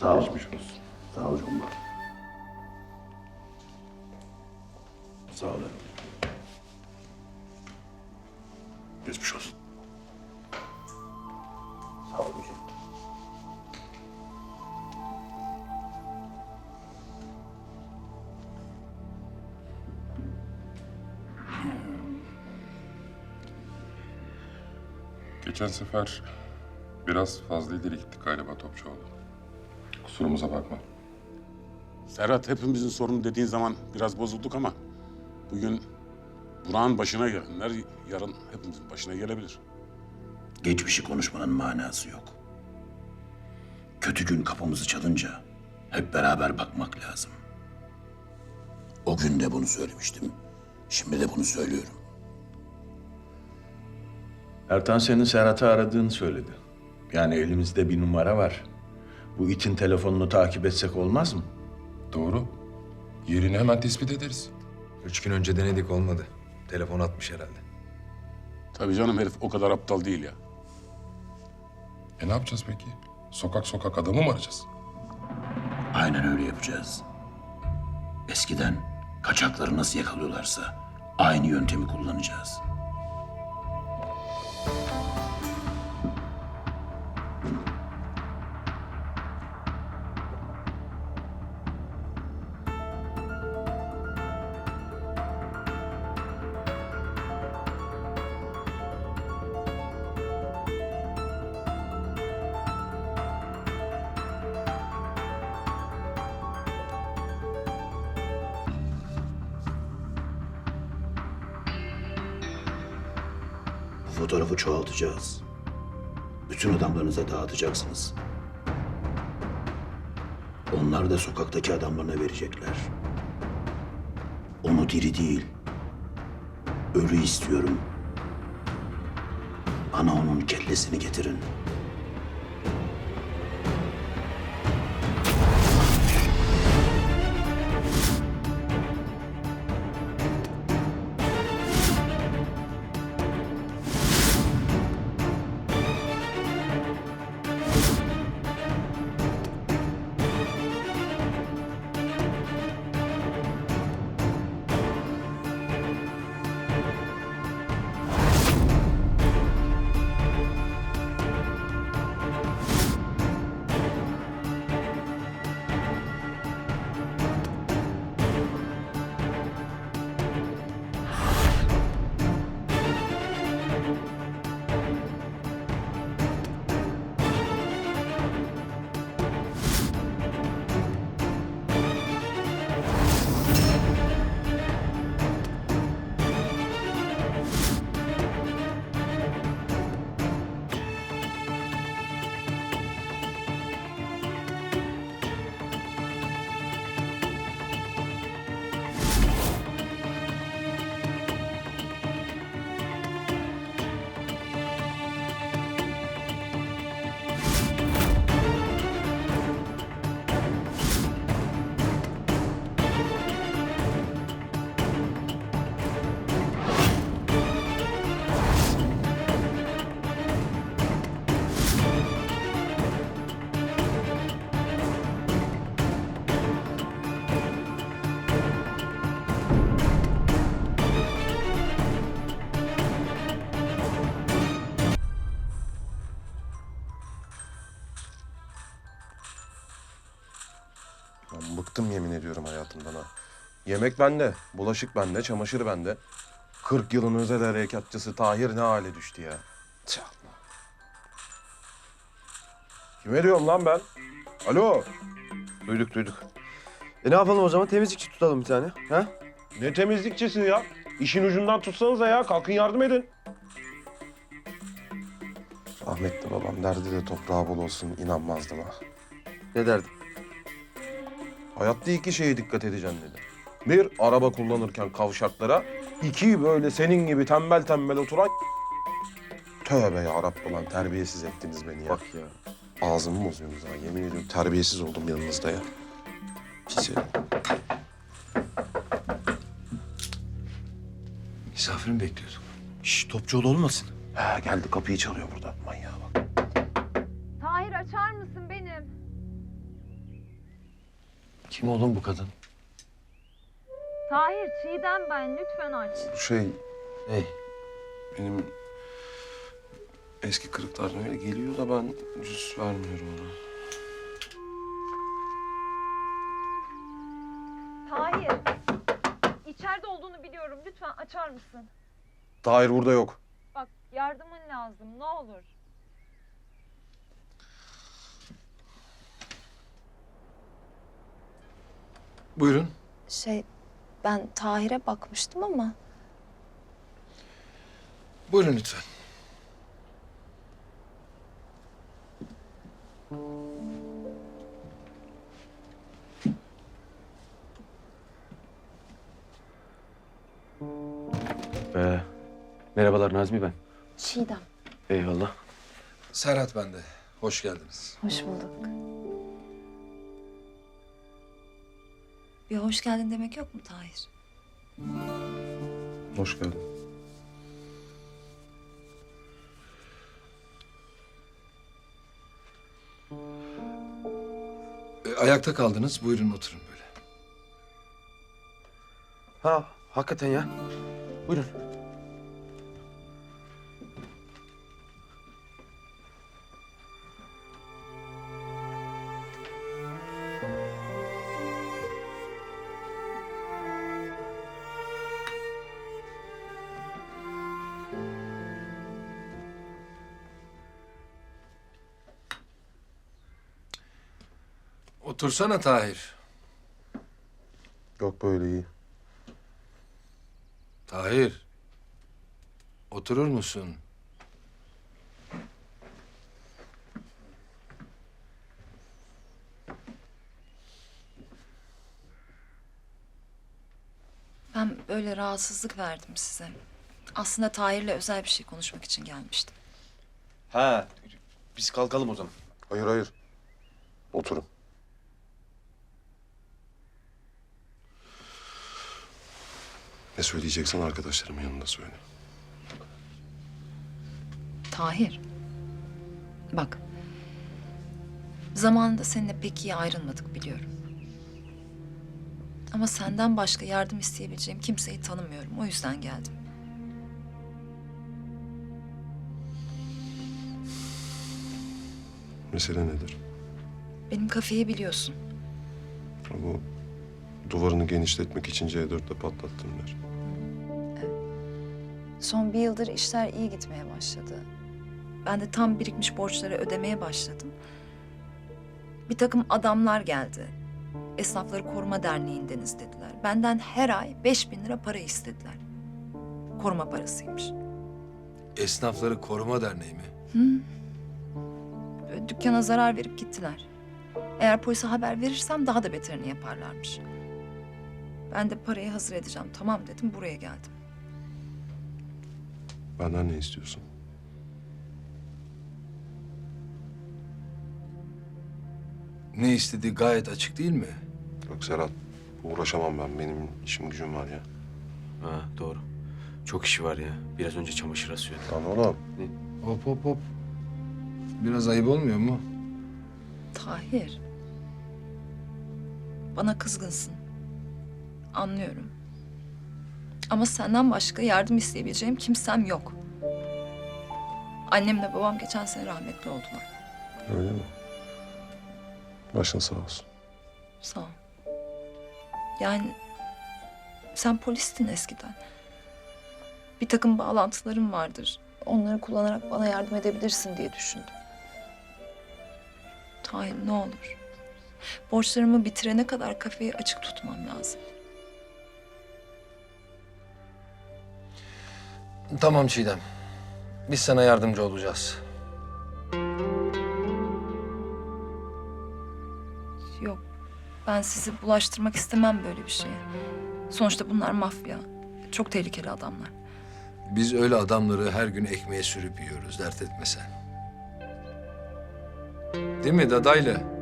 Sağ ol. Geçmiş olsun. Sağ ol Cumba. Sağ ol. Geçmiş olsun. Sağ ol. Geçen sefer biraz fazla ileri gittik galiba Topçuoğlu. Kusurumuza bakma. Serhat hepimizin sorunu dediğin zaman biraz bozulduk ama bugün Burak'ın başına gelenler yarın hepimizin başına gelebilir. Geçmişi konuşmanın manası yok. Kötü gün kapımızı çalınca hep beraber bakmak lazım. O gün de bunu söylemiştim. Şimdi de bunu söylüyorum. Ertan senin Serhat'ı aradığını söyledi. Yani elimizde bir numara var. Bu itin telefonunu takip etsek olmaz mı? Doğru. Yerini hemen tespit ederiz. Üç gün önce denedik olmadı. Telefon atmış herhalde. Tabii canım herif o kadar aptal değil ya. E ne yapacağız peki? Sokak sokak adamı mı arayacağız? Aynen öyle yapacağız. Eskiden kaçakları nasıl yakalıyorlarsa aynı yöntemi kullanacağız. Fotoğrafı çoğaltacağız. Bütün adamlarınıza dağıtacaksınız. Onlar da sokaktaki adamlarına verecekler. Onu diri değil, ölü istiyorum. Bana onun kellesini getirin. Yemek bende, bulaşık bende, çamaşır bende. 40 yılın özel harekatçısı Tahir ne hale düştü ya. Tüh. Kime diyorum lan ben? Alo. Duyduk duyduk. E ne yapalım o zaman? Temizlikçi tutalım bir tane. Ha? Ne temizlikçisi ya? İşin ucundan tutsanıza ya. Kalkın yardım edin. Rahmetli babam derdi de toprağı bol olsun inanmazdım ha. Ne derdin? Hayatta iki şeye dikkat edeceksin dedi. Bir, araba kullanırken kavşaklara. iki böyle senin gibi tembel tembel oturan... Tövbe ya Rabbi lan terbiyesiz ettiniz beni ya. Bak ya. Ağzımı bozuyorsunuz ha. Yemin ediyorum terbiyesiz oldum yanınızda ya. Pis herif. Misafir mi bekliyorduk? Şş, Topçuoğlu olmasın? He geldi kapıyı çalıyor burada. Manyağa bak. Tahir açar mısın benim? Kim oğlum bu kadın? Tahir, Çiğdem ben. Lütfen aç. Şey Hey, benim eski kırıklardan öyle geliyor da ben yüz vermiyorum ona. Tahir. İçeride olduğunu biliyorum. Lütfen açar mısın? Tahir burada yok. Bak yardımın lazım. Ne olur. buyurun. Şey, ben Tahir'e bakmıştım ama Buyurun lütfen. Ee, merhabalar Nazmi ben. Çiğdem. Eyvallah. Serhat bende. Hoş geldiniz. Hoş bulduk. Bir hoş geldin demek yok mu Tahir? Hoş geldin. E, ayakta kaldınız. Buyurun oturun böyle. Ha hakikaten ya. Buyurun. Otursana Tahir. Yok böyle iyi. Tahir. Oturur musun? Ben böyle rahatsızlık verdim size. Aslında Tahir'le özel bir şey konuşmak için gelmiştim. Ha biz kalkalım o zaman. Hayır hayır. Oturun. Ne söyleyeceksen arkadaşlarımın yanında söyle. Tahir. Bak. Zamanında seninle pek iyi ayrılmadık biliyorum. Ama senden başka yardım isteyebileceğim kimseyi tanımıyorum. O yüzden geldim. Mesele nedir? Benim kafeyi biliyorsun. Bu duvarını genişletmek için C4'te patlattım der. Son bir yıldır işler iyi gitmeye başladı. Ben de tam birikmiş borçları ödemeye başladım. Bir takım adamlar geldi. Esnafları Koruma Derneği'ndeniz dediler. Benden her ay beş bin lira para istediler. Koruma parasıymış. Esnafları Koruma Derneği mi? Böyle Dükkana zarar verip gittiler. Eğer polise haber verirsem daha da beterini yaparlarmış. Ben de parayı hazır edeceğim. Tamam dedim buraya geldim. Benden ne istiyorsun? Ne istediği gayet açık değil mi? Yok Serhat. Uğraşamam ben. Benim işim gücüm var ya. Ha doğru. Çok işi var ya. Biraz önce çamaşır asıyordu. Lan oğlum. Hop hop hop. Biraz ayıp olmuyor mu? Tahir. Bana kızgınsın. Anlıyorum. Ama senden başka yardım isteyebileceğim kimsem yok. Annemle babam geçen sene rahmetli oldular. Öyle mi? Başın sağ olsun. Sağ ol. Yani sen polistin eskiden. Bir takım bağlantıların vardır. Onları kullanarak bana yardım edebilirsin diye düşündüm. Tahir ne olur. Borçlarımı bitirene kadar kafeyi açık tutmam lazım. Tamam Çiğdem. Biz sana yardımcı olacağız. Yok. Ben sizi bulaştırmak istemem böyle bir şeye. Sonuçta bunlar mafya. Çok tehlikeli adamlar. Biz öyle adamları her gün ekmeğe sürüp yiyoruz. Dert etme sen. Değil mi dadaylı?